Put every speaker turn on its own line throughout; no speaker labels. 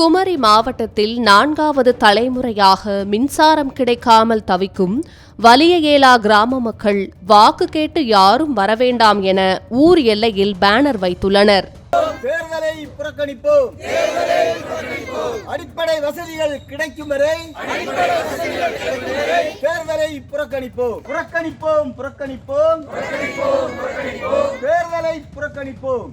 குமரி மாவட்டத்தில் நான்காவது தலைமுறையாக மின்சாரம் கிடைக்காமல் தவிக்கும் வலியகேலா கிராம மக்கள் வாக்கு கேட்டு யாரும் வரவேண்டாம் என ஊர் எல்லையில் பேனர் வைத்துள்ளனர்.
தேர்தலை புறக்கணிப்போம். அடிப்படை வசதிகள் கிடைக்கும் வரை தேர்தலை புறக்கணிப்போம். புறக்கணிப்போம் புறக்கணிப்போம். தேர்தலை புறக்கணிப்போம்.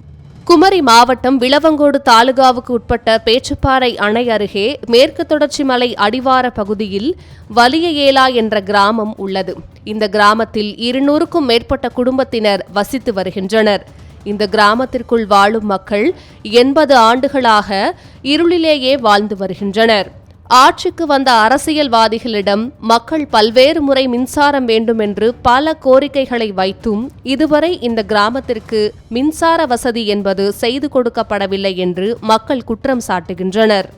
குமரி மாவட்டம் விளவங்கோடு தாலுகாவுக்கு உட்பட்ட பேச்சுப்பாறை அணை அருகே மேற்கு தொடர்ச்சி மலை அடிவார பகுதியில் வலிய ஏலா என்ற கிராமம் உள்ளது. இந்த கிராமத்தில் இருநூறுக்கும் மேற்பட்ட குடும்பத்தினர் வசித்து வருகின்றனர். இந்த கிராமத்திற்குள் வாழும் மக்கள் எண்பது ஆண்டுகளாக இருளிலேயே வாழ்ந்து வருகின்றனர். ஆட்சிக்கு வந்த அரசியல்வாதிகளிடம் மக்கள் பல்வேறு முறை மின்சாரம் வேண்டும் என்று பல கோரிக்கைகளை வைத்தும் இதுவரை இந்த கிராமத்திற்கு மின்சார வசதி என்பது செய்து கொடுக்கப்படவில்லை என்று மக்கள் குற்றம் சாட்டுகின்றனர்.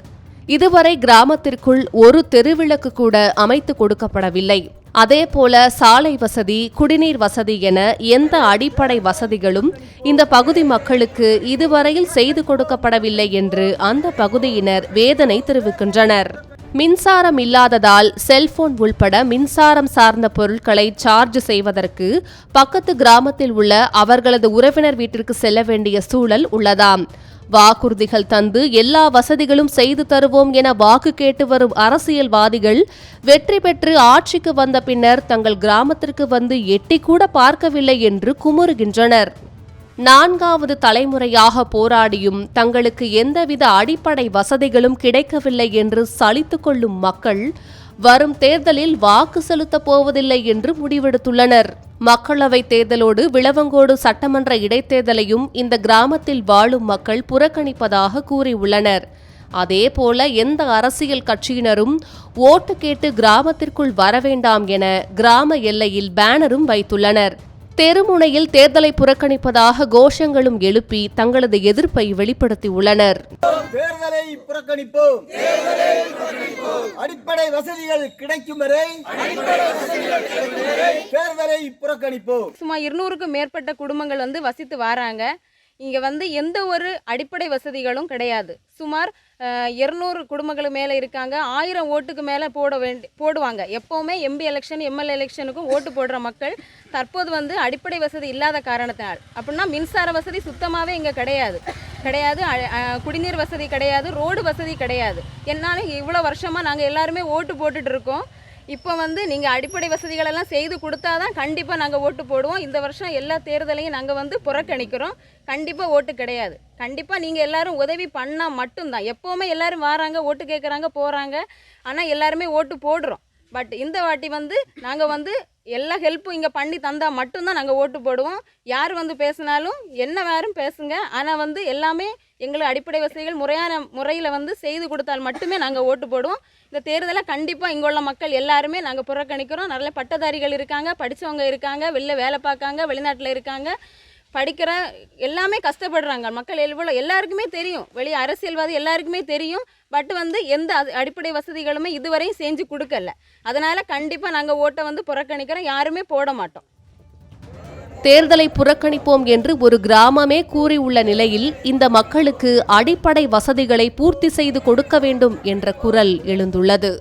இதுவரை கிராமத்திற்குள் ஒரு தெருவிளக்கு கூட அமைத்து கொடுக்கப்படவில்லை. அதேபோல சாலை வசதி குடிநீர் வசதி என எந்த அடிப்படை வசதிகளும் இந்த பகுதி மக்களுக்கு இதுவரையில் செய்து கொடுக்கப்படவில்லை என்று அந்த பகுதியினர் வேதனை தெரிவிக்கின்றனர். மின்சாரம் இல்லாததால் செல்போன் உள்பட மின்சாரம் சார்ந்த பொருட்களை சார்ஜ் செய்வதற்கு பக்கத்து கிராமத்தில் உள்ள அவர்களது உறவினர் வீட்டிற்கு செல்ல வேண்டிய சூழல் உள்ளதாம். வாக்குறுதிகள் தந்து எல்லா வசதிகளும் செய்து தருவோம் என வாக்கு கேட்டு வரும் அரசியல்வாதிகள் வெற்றி பெற்று ஆட்சிக்கு வந்த பின்னர் தங்கள் கிராமத்திற்கு வந்து எட்டி கூட பார்க்கவில்லை என்று குமுறுகின்றனர். நான்காவது தலைமுறையாக போராடியும் தங்களுக்கு எந்தவித அடிப்படை வசதிகளும் கிடைக்கவில்லை என்று சலித்துக் கொள்ளும் மக்கள் வரும் தேர்தலில் வாக்கு செலுத்தப் போவதில்லை என்று முடிவெடுத்துள்ளனர். மக்களவைத் தேர்தலோடு விளவங்கோடு சட்டமன்ற இடைத்தேர்தலையும் இந்த கிராமத்தில் வாழும் மக்கள் புறக்கணிப்பதாக கூறியுள்ளனர். அதேபோல எந்த அரசியல் கட்சியினரும் ஓட்டு கேட்டு கிராமத்திற்குள் வரவேண்டாம் என கிராம எல்லையில் பேனரும் வைத்துள்ளனர். தெருமுனையில் தேர்தலை புறக்கணிப்பதாக கோஷங்களும் எழுப்பி தங்களது எதிர்ப்பை வெளிப்படுத்தியுள்ளனர்.
தேர்தலை புறக்கணிப்போம். அடிப்படை வசதிகள் கிடைக்கும் வரை தேர்தலை புறக்கணிப்போம்.
சுமார் இருநூறுக்கும் மேற்பட்ட குடும்பங்கள் வந்து வசித்து வராங்க. இங்கே வந்து எந்த ஒரு அடிப்படை வசதிகளும் கிடையாது. சுமார் இருநூறு குடும்பங்கள் மேலே இருக்காங்க. ஆயிரம் ஓட்டுக்கு மேலே போட வேண்டி போடுவாங்க. எப்போவுமே எம்பி எலெக்ஷன் எம்எல்ஏ எலெக்ஷனுக்கும் ஓட்டு போடுற மக்கள் தற்போது வந்து அடிப்படை வசதி இல்லாத காரணத்தினால். அப்படின்னா மின்சார வசதி சுத்தமாகவே இங்கே கிடையாது. கிடையாது. குடிநீர் வசதி கிடையாது. ரோடு வசதி கிடையாது. என்னாலும் இவ்வளோ வருஷமாக நாங்கள் எல்லாருமே ஓட்டு போட்டுட்ருக்கோம் இப்போ வந்து நீங்கள் அடிப்படை வசதிகளெல்லாம் செய்து கொடுத்தா தான் கண்டிப்பாக நாங்கள் ஓட்டு போடுவோம். இந்த வருஷம் எல்லா தேர்தலையும் நாங்கள் வந்து புறக்கணிக்கிறோம். கண்டிப்பாக ஓட்டு கிடையாது. கண்டிப்பாக நீங்கள் எல்லோரும் உதவி பண்ணால் மட்டும்தான். எப்போவுமே எல்லாரும் வராங்க ஓட்டு கேட்குறாங்க போகிறாங்க ஆனால் எல்லாருமே ஓட்டு போடுறோம். பட் இந்த வாட்டி வந்து நாங்கள் வந்து எல்லா ஹெல்ப்பும் இங்கே பண்ணி தந்தால் மட்டும்தான் நாங்கள் ஓட்டு போடுவோம். யார் வந்து பேசினாலும் என்ன வேறும் பேசுங்க. ஆனால் வந்து எல்லாமே எங்களுக்கு அடிப்படை வசதிகள் முறையான முறையில் வந்து செய்து கொடுத்தால் மட்டுமே நாங்கள் ஓட்டு போடுவோம். இந்த தேர்தலை கண்டிப்பாக இங்கே உள்ள மக்கள் எல்லாருமே நாங்கள் புறக்கணிக்கிறோம். நல்ல பட்டதாரிகள் இருக்காங்க படித்தவங்க இருக்காங்க வெளில வேலை பார்க்காங்க வெளிநாட்டில் இருக்காங்க. படிக்கிற எல்லாமே கஷ்டப்படுறாங்க. மக்கள் எவ்வளோ எல்லாருக்குமே தெரியும். வெளியே அரசியல்வாதி எல்லாருக்குமே தெரியும். பட் வந்து எந்த அடிப்படை வசதிகளுமே இதுவரையும் செஞ்சு கொடுக்கல. அதனால் கண்டிப்பாக நாங்கள் ஓட்டை வந்து புறக்கணிக்கிறோம். யாருமே போட மாட்டோம்.
தேர்தலை புறக்கணிப்போம் என்று ஒரு கிராமமே கூறியுள்ள நிலையில் இந்த மக்களுக்கு அடிப்படை வசதிகளை பூர்த்தி செய்து கொடுக்க வேண்டும் என்ற குரல் எழுந்துள்ளது.